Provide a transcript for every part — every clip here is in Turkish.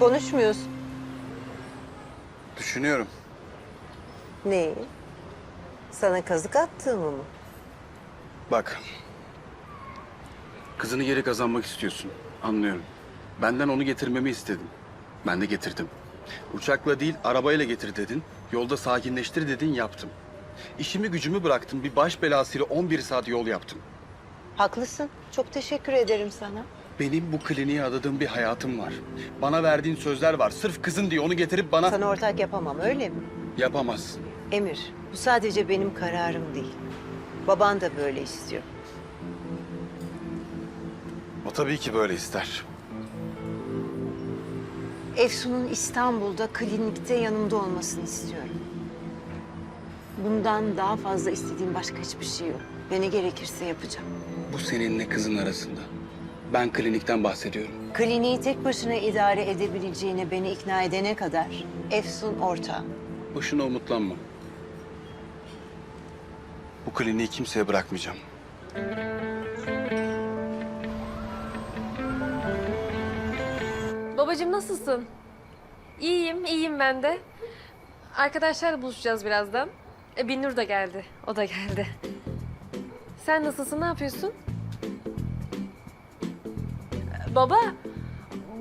Konuşmuyorsun. Düşünüyorum. Neyi? Sana kazık attığımı mı? Bak. Kızını geri kazanmak istiyorsun. Anlıyorum. Benden onu getirmemi istedin. Ben de getirdim. Uçakla değil arabayla getir dedin. Yolda sakinleştir dedin yaptım. İşimi gücümü bıraktım. Bir baş belasıyla 11 saat yol yaptım. Haklısın. Çok teşekkür ederim sana. Benim bu kliniğe adadığım bir hayatım var. Bana verdiğin sözler var. Sırf kızın diye onu getirip bana... Sana ortak yapamam öyle mi? Yapamazsın. Emir, bu sadece benim kararım değil. Baban da böyle istiyor. O tabii ki böyle ister. Efsun'un İstanbul'da klinikte yanımda olmasını istiyorum. Bundan daha fazla istediğim başka hiçbir şey yok. Ve ne gerekirse yapacağım. Bu seninle kızın arasında. Ben klinikten bahsediyorum. Kliniği tek başına idare edebileceğine beni ikna edene kadar Efsun ortağım. Boşuna umutlanma. Bu kliniği kimseye bırakmayacağım. Babacığım nasılsın? İyiyim, iyiyim ben de. Arkadaşlarla buluşacağız birazdan. E, Binnur da geldi, o da geldi. Sen nasılsın, ne yapıyorsun? Baba,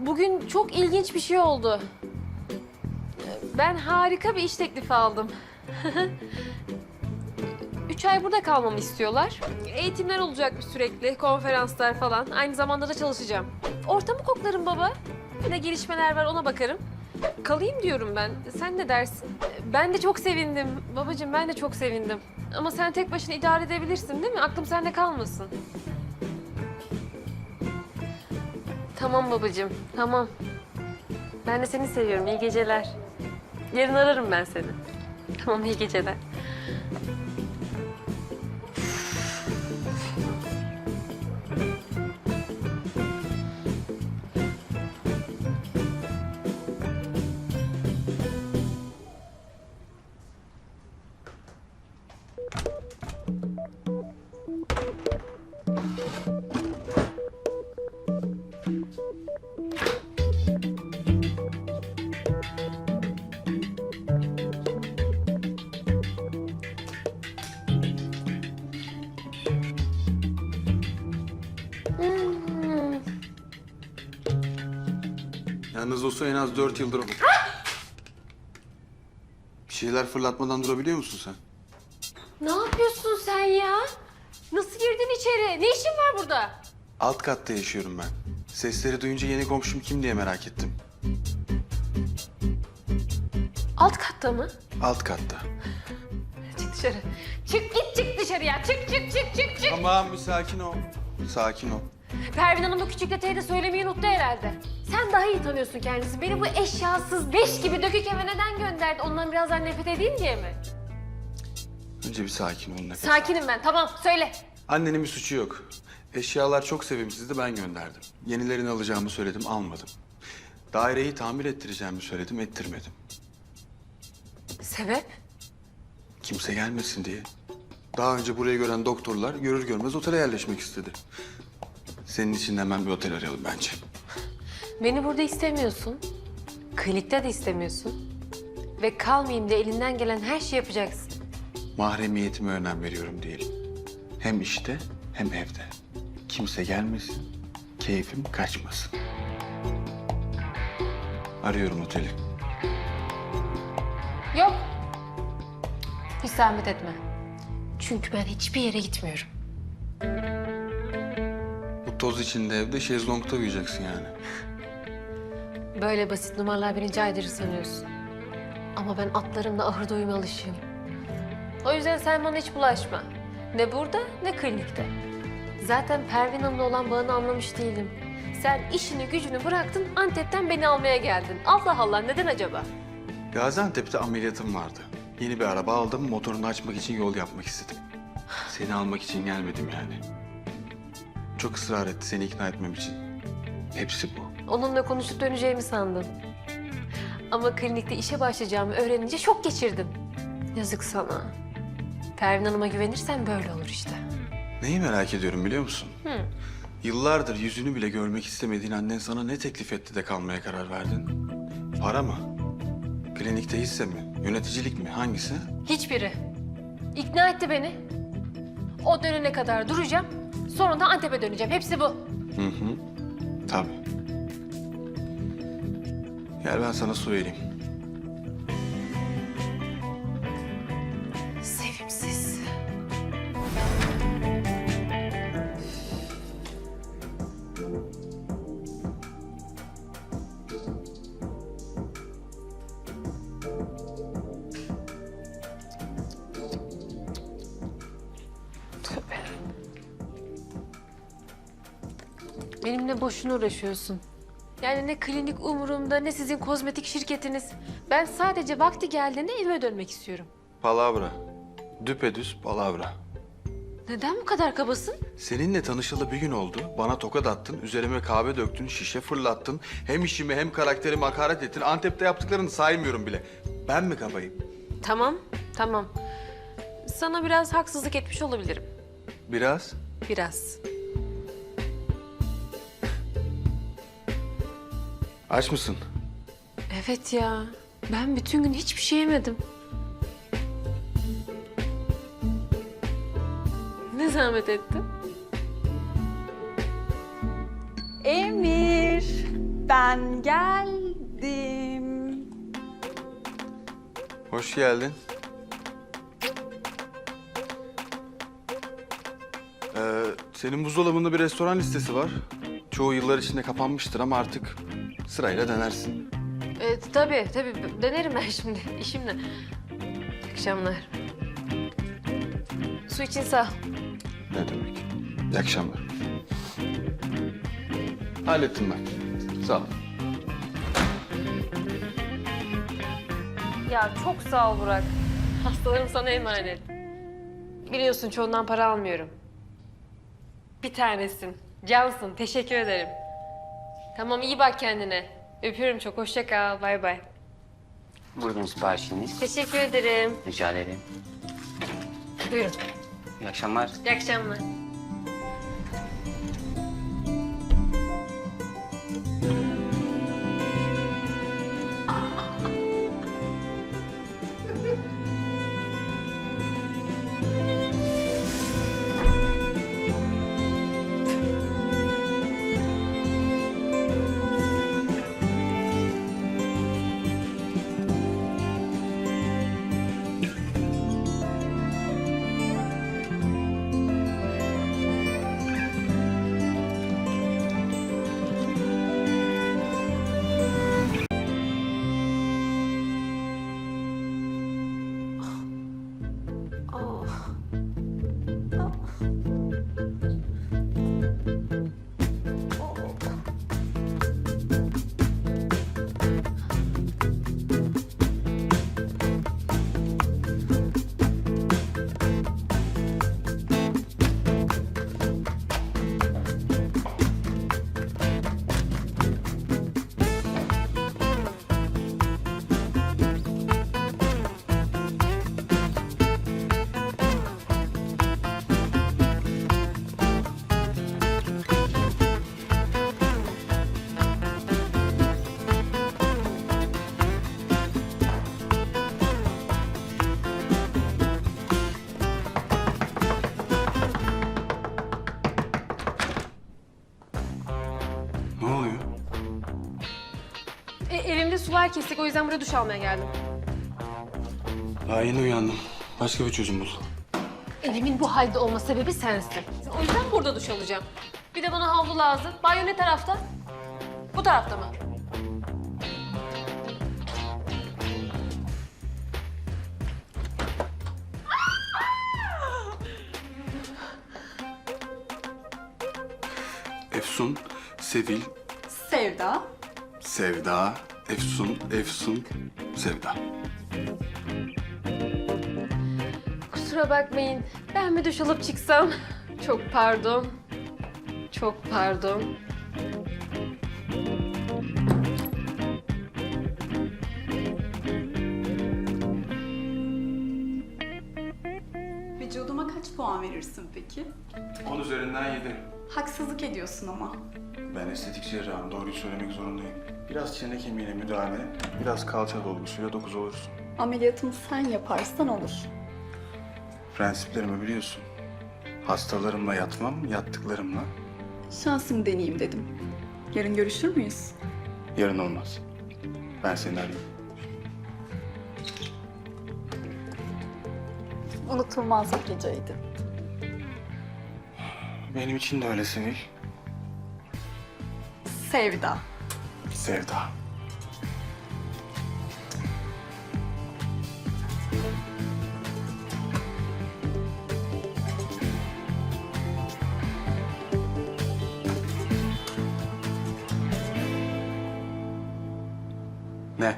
bugün çok ilginç bir şey oldu. Ben harika bir iş teklifi aldım. Üç ay burada kalmamı istiyorlar. Eğitimler olacakmış sürekli, konferanslar falan. Aynı zamanda da çalışacağım. Ortamı koklarım baba. Ne gelişmeler var ona bakarım. Kalayım diyorum ben. Sen ne dersin? Ben de çok sevindim. Babacığım ben de çok sevindim. Ama sen tek başına idare edebilirsin değil mi? Aklım sende kalmasın. Tamam babacığım, tamam. Ben de seni seviyorum. İyi geceler. Yarın ararım ben seni. Tamam, iyi geceler. Yalnız olsa en az dört yıldır... Bir şeyler fırlatmadan durabiliyor musun sen? Ne yapıyorsun sen ya? Nasıl girdin içeri? Ne işin var burada? Alt katta yaşıyorum ben. Sesleri duyunca yeni komşum kim diye merak ettim. Alt katta mı? Alt katta. Çık dışarı. Çık git çık dışarıya. Çık çık çık çık çık. Tamam bir sakin ol. Sakin ol. Pervin Hanım bu küçük detayı da söylemeyi unuttu herhalde. Sen daha iyi tanıyorsun kendisi. Beni bu eşyasız leş gibi dökük eve neden gönderdi? Ondan birazdan nefret edeyim diye mi? Önce bir sakin ol nefes. Sakinim ben. Tamam söyle. Annenin bir suçu yok. Eşyalar çok sevimsizdi ben gönderdim. Yenilerini alacağımı söyledim almadım. Daireyi tamir ettireceğimi söyledim ettirmedim. Sebep? Kimse gelmesin diye. Daha önce burayı gören doktorlar görür görmez otele yerleşmek istedi. Senin için de hemen bir otel arayalım bence. Beni burada istemiyorsun. Klinikte de istemiyorsun. Ve kalmayayım diye elinden gelen her şeyi yapacaksın. Mahremiyetime önem veriyorum diyelim. Hem işte hem evde. Kimse gelmesin, keyfim kaçmasın. Arıyorum oteli. Yok. Hiç zahmet etme. Çünkü ben hiçbir yere gitmiyorum. Toz içinde evde şezlongta uyuyacaksın yani. Böyle basit numaralar beni caydırır sanıyorsun. Ama ben atlarımla ahırda uyumalışıyım. O yüzden sen bana hiç bulaşma. Ne burada ne klinikte. Zaten Pervin Hanım'la olan bağını anlamış değilim. Sen işini gücünü bıraktın Antep'ten beni almaya geldin. Allah Allah neden acaba? Gaziantep'te ameliyatım vardı. Yeni bir araba aldım, motorunu açmak için yol yapmak istedim. Seni almak için gelmedim yani. Çok ısrar etti seni ikna etmem için. Hepsi bu. Onunla konuşup döneceğimi sandım. Ama klinikte işe başlayacağımı öğrenince şok geçirdim. Yazık sana. Pervin Hanım'a güvenirsen böyle olur işte. Neyi merak ediyorum biliyor musun? Hı. Yıllardır yüzünü bile görmek istemediğin annen sana ne teklif etti de kalmaya karar verdin? Para mı? Klinikte hisse mi? Yöneticilik mi? Hangisi? Hiçbiri. İkna etti beni. O dönene kadar duracağım. Sonra da Antep'e döneceğim. Hepsi bu. Tabii. Gel ben sana su vereyim. Benimle boşuna uğraşıyorsun. Yani ne klinik umurumda ne sizin kozmetik şirketiniz. Ben sadece vakti geldiğinde evime dönmek istiyorum. Palavra. Düpedüz palavra. Neden bu kadar kabasın? Seninle tanışalı bir gün oldu. Bana tokat attın, üzerime kahve döktün, şişe fırlattın. Hem işimi hem karakterimi hakaret ettin. Antep'te yaptıklarını saymıyorum bile. Ben mi kabayım? Tamam, tamam. Sana biraz haksızlık etmiş olabilirim. Biraz. Biraz. Aç mısın? Evet ya. Ben bütün gün hiçbir şey yemedim. Ne zahmet ettin? Emir, ben geldim. Hoş geldin. Ee, senin buzdolabında bir restoran listesi var. Çoğu yıllar içinde kapanmıştır ama artık sırayla denersin. Ee, tabii, tabii. Denerim ben şimdi. İşim ne? İyi akşamlar. Su için sağ ol. Ne demek? İyi akşamlar. Hallettim ben. Sağ ol. Ya çok sağ ol Burak. Hastalarım sana emanet. Biliyorsun çoğundan para almıyorum. Bir tanesin. Cansın. Teşekkür ederim. Tamam iyi bak kendine. Öpüyorum çok. Hoşça kal. Bay bay. Buyurun siparişiniz. Teşekkür ederim. Rica ederim. Buyurun. İyi akşamlar. İyi akşamlar. Sular kesik. O yüzden buraya duş almaya geldim. Daha yeni uyandım. Başka bir çözüm bul. Evimin bu halde olma sebebi sensin. O yüzden burada duş alacağım. Bir de bana havlu lazım. Banyo ne tarafta? Bu tarafta mı? Efsun, Sevil, Sevda. Sevda, Efsun, Efsun, Sevda. Kusura bakmayın. Ben mi duş alıp çıksam? Çok pardon. Çok pardon. Vücuduma kaç puan verirsin peki? 10 üzerinden 7. Haksızlık ediyorsun ama. Ben estetik cerrahım. Doğruyu söylemek zorundayım. Biraz çene kemiğine müdahale, biraz kalça dolgusuyla dokuz olursun. Ameliyatımı sen yaparsan olur. Prensiplerimi biliyorsun. Hastalarımla yatmam, yattıklarımla. Şansımı deneyeyim dedim. Yarın görüşür müyüz? Yarın olmaz. Ben seni arayayım. Unutulmaz bir geceydi. Benim için de öyle Sevil. Sevda. Sevda. Ne?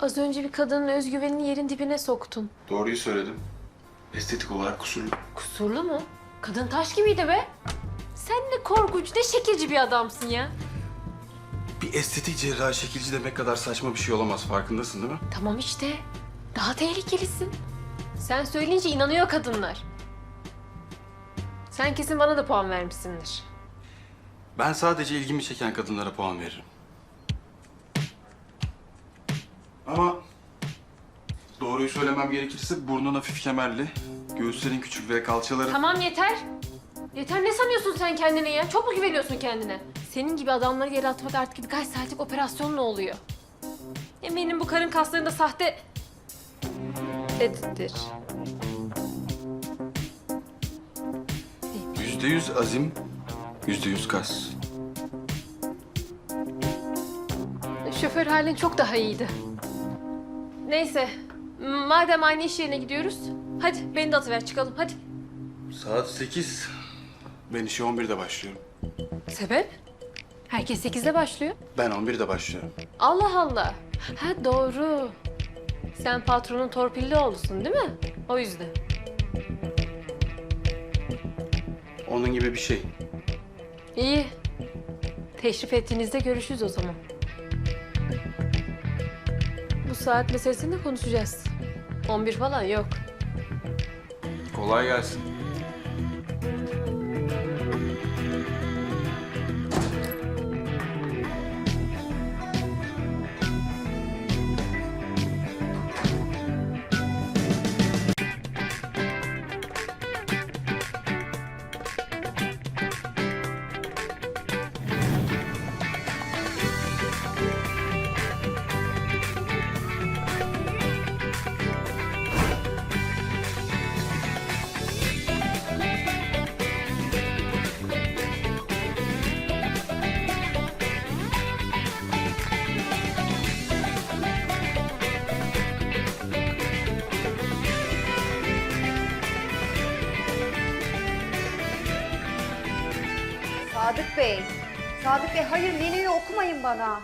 Az önce bir kadının özgüvenini yerin dibine soktun. Doğruyu söyledim. Estetik olarak kusurlu. Kusurlu mu? Kadın taş gibiydi be. Sen ne korkunç, ne şekilci bir adamsın ya. Bir estetik cerrahi şekilci demek kadar saçma bir şey olamaz. Farkındasın değil mi? Tamam işte. Daha tehlikelisin. Sen söyleyince inanıyor kadınlar. Sen kesin bana da puan vermişsindir. Ben sadece ilgimi çeken kadınlara puan veririm. Ama doğruyu söylemem gerekirse burnun hafif kemerli, göğüslerin küçük ve kalçaların... Tamam yeter. Yeter ne sanıyorsun sen kendine ya? Çok mu güveniyorsun kendine? Senin gibi adamları yere atmak artık birkaç saatlik operasyonla oluyor. Eminim bu karın kaslarında sahte... Dedidir. Yüzde yüz azim, yüzde yüz kas. Şoför halin çok daha iyiydi. Neyse. Madem aynı iş yerine gidiyoruz. Hadi beni de atıver çıkalım hadi. Saat sekiz. Ben işe on birde başlıyorum. Sebep? Herkes 8'de başlıyor. Ben on birde başlıyorum. Allah Allah. Ha doğru. Sen patronun torpilli oğlusun değil mi? O yüzden. Onun gibi bir şey. İyi. Teşrif ettiğinizde görüşürüz o zaman. Bu saat meselesini de konuşacağız. 11 falan yok. Kolay gelsin. Bey hayır menüyü okumayın bana.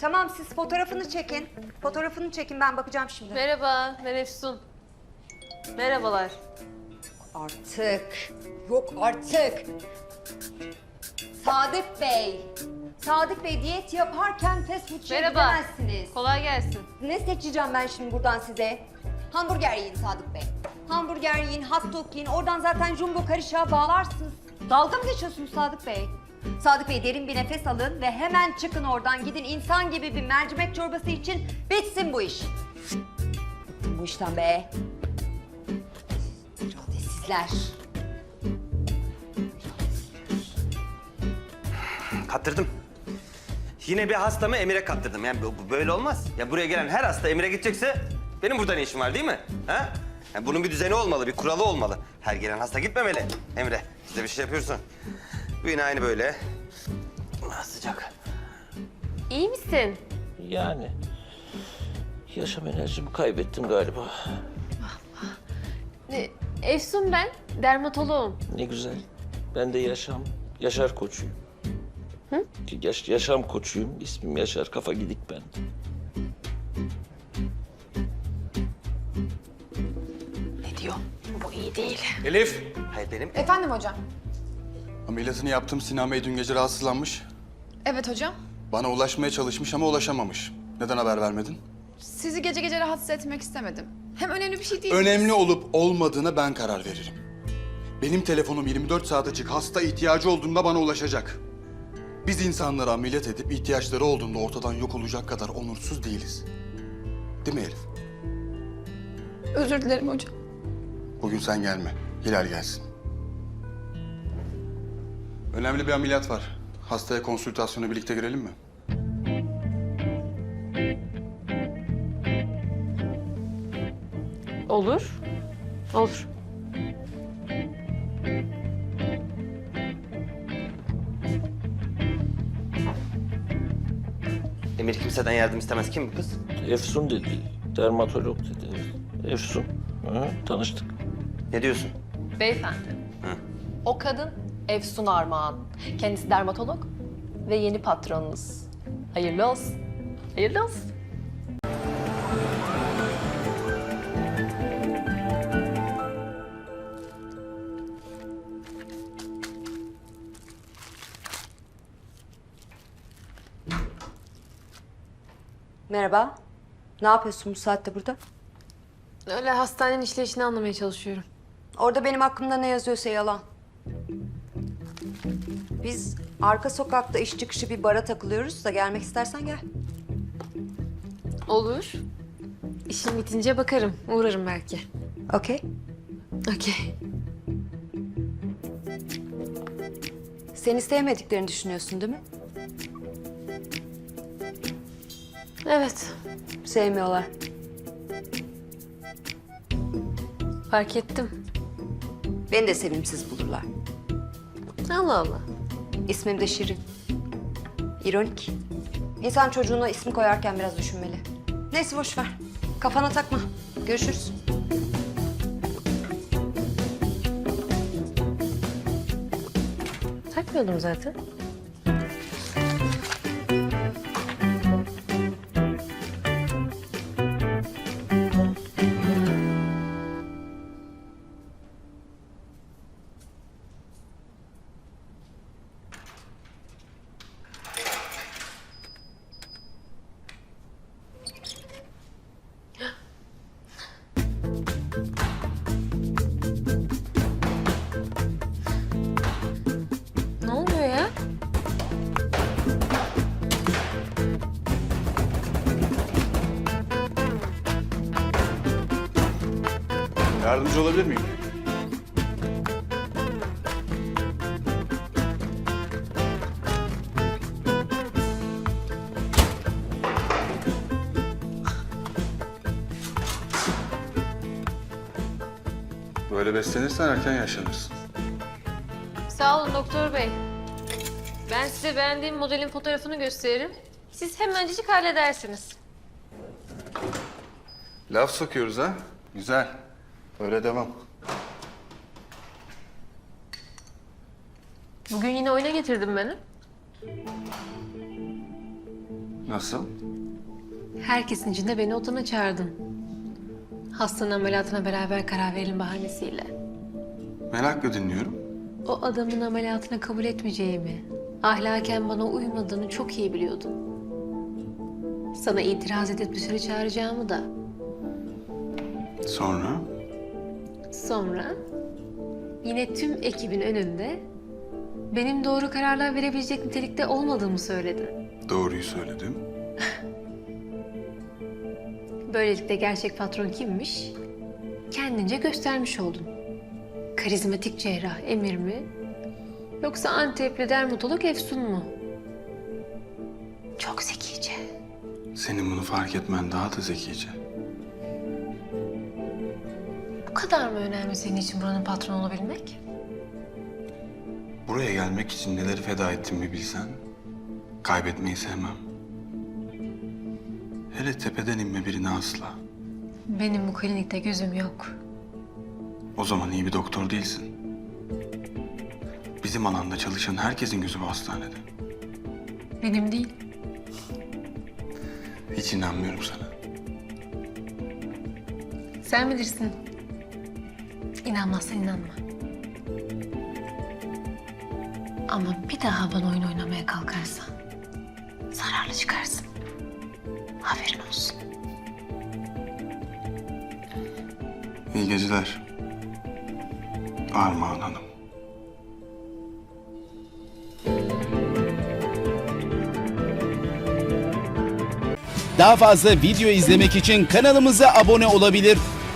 Tamam siz fotoğrafını çekin. Fotoğrafını çekin ben bakacağım şimdi. Merhaba, ben Efsun. Merhabalar. Artık. Yok artık. Sadık Bey. Sadık Bey diyet yaparken fast food şey Merhaba. gidemezsiniz. Kolay gelsin. Ne seçeceğim ben şimdi buradan size? Hamburger yiyin Sadık Bey. Hamburger yiyin, hot dog yiyin. Oradan zaten jumbo karışığa bağlarsınız. Dalga mı geçiyorsunuz Sadık Bey? Sadık Bey derin bir nefes alın ve hemen çıkın oradan. Gidin insan gibi bir mercimek çorbası için bitsin bu iş. Bıktım bu işten be. İradesizler. Kaptırdım. Yine bir hastamı Emir'e kaptırdım. Yani bu böyle olmaz. Ya buraya gelen her hasta Emir'e gidecekse benim burada ne işim var değil mi? Ha? Yani bunun bir düzeni olmalı, bir kuralı olmalı. Her gelen hasta gitmemeli. Emre, size bir şey yapıyorsun. Bu yine aynı böyle. Sıcak. İyi misin? Yani yaşam enerjimi kaybettim galiba. E, Efsun ben, dermatoloğum. Ne güzel. Ben de yaşam, Yaşar koçuyum. Hı? Yaş, yaşam koçuyum. İsmim Yaşar. Kafa gidik ben. Ne diyor? Bu iyi değil. Elif! Hayır benim Efendim hocam. Ameliyatını yaptım. Sinan Bey dün gece rahatsızlanmış. Evet hocam. Bana ulaşmaya çalışmış ama ulaşamamış. Neden haber vermedin? Sizi gece gece rahatsız etmek istemedim. Hem önemli bir şey değil. Önemli olup olmadığına ben karar veririm. Benim telefonum 24 saat açık. Hasta ihtiyacı olduğunda bana ulaşacak. Biz insanları ameliyat edip ihtiyaçları olduğunda ortadan yok olacak kadar onursuz değiliz. Değil mi Elif? Özür dilerim hocam. Bugün sen gelme. Hilal gelsin. Önemli bir ameliyat var. Hastaya konsültasyona birlikte girelim mi? Olur. Olur. Emir kimseden yardım istemez. Kim bu kız? Efsun dedi. Dermatolog dedi. Efsun. Hı, tanıştık. Ne diyorsun? Beyefendi. O kadın Efsun Armağan. Kendisi dermatolog ve yeni patronunuz. Hayırlı olsun. Hayırlı olsun. Merhaba. Ne yapıyorsun bu saatte burada? Öyle hastanenin işleyişini anlamaya çalışıyorum. Orada benim hakkımda ne yazıyorsa yalan. Biz arka sokakta iş çıkışı bir bara takılıyoruz da gelmek istersen gel. Olur. İşim bitince bakarım. Uğrarım belki. Okey. Okey. Seni sevmediklerini düşünüyorsun değil mi? Evet. Sevmiyorlar. Fark ettim. Beni de sevimsiz bulurlar. Allah Allah. İsmim de Şirin. İronik. İnsan çocuğuna isim koyarken biraz düşünmeli. Neyse boş ver. Kafana takma. Görüşürüz. Takmıyordum zaten. Yardımcı olabilir miyim? Böyle beslenirsen erken yaşlanırsın. Sağ olun doktor bey. Ben size beğendiğim modelin fotoğrafını gösteririm. Siz hemencik halledersiniz. Laf sokuyoruz ha. Güzel. Öyle devam. Bugün yine oyuna getirdim beni. Nasıl? Herkesin içinde beni odana çağırdın. Hastanın ameliyatına beraber karar verelim bahanesiyle. Merakla dinliyorum. O adamın ameliyatını kabul etmeyeceğimi, ahlaken bana uymadığını çok iyi biliyordun. Sana itiraz edip bir süre çağıracağımı da. Sonra? Sonra yine tüm ekibin önünde benim doğru kararlar verebilecek nitelikte olmadığımı söyledin. Doğruyu söyledim. Böylelikle gerçek patron kimmiş? Kendince göstermiş oldun. Karizmatik cerrah Emir mi? Yoksa Antepli dermatolog Efsun mu? Çok zekice. Senin bunu fark etmen daha da zekice. Kadar mı önemli senin için buranın patronu olabilmek? Buraya gelmek için neleri feda ettiğimi bilsen, kaybetmeyi sevmem. Hele tepeden inme birini asla. Benim bu klinikte gözüm yok. O zaman iyi bir doktor değilsin. Bizim alanda çalışan herkesin gözü bu hastanede. Benim değil. Hiç inanmıyorum sana. Sen bilirsin. İnanmazsan inanma. Ama bir daha bana oyun oynamaya kalkarsan zararlı çıkarsın. Haberin olsun. İyi geceler. Armağan Hanım. Daha fazla video izlemek için kanalımıza abone olabilir.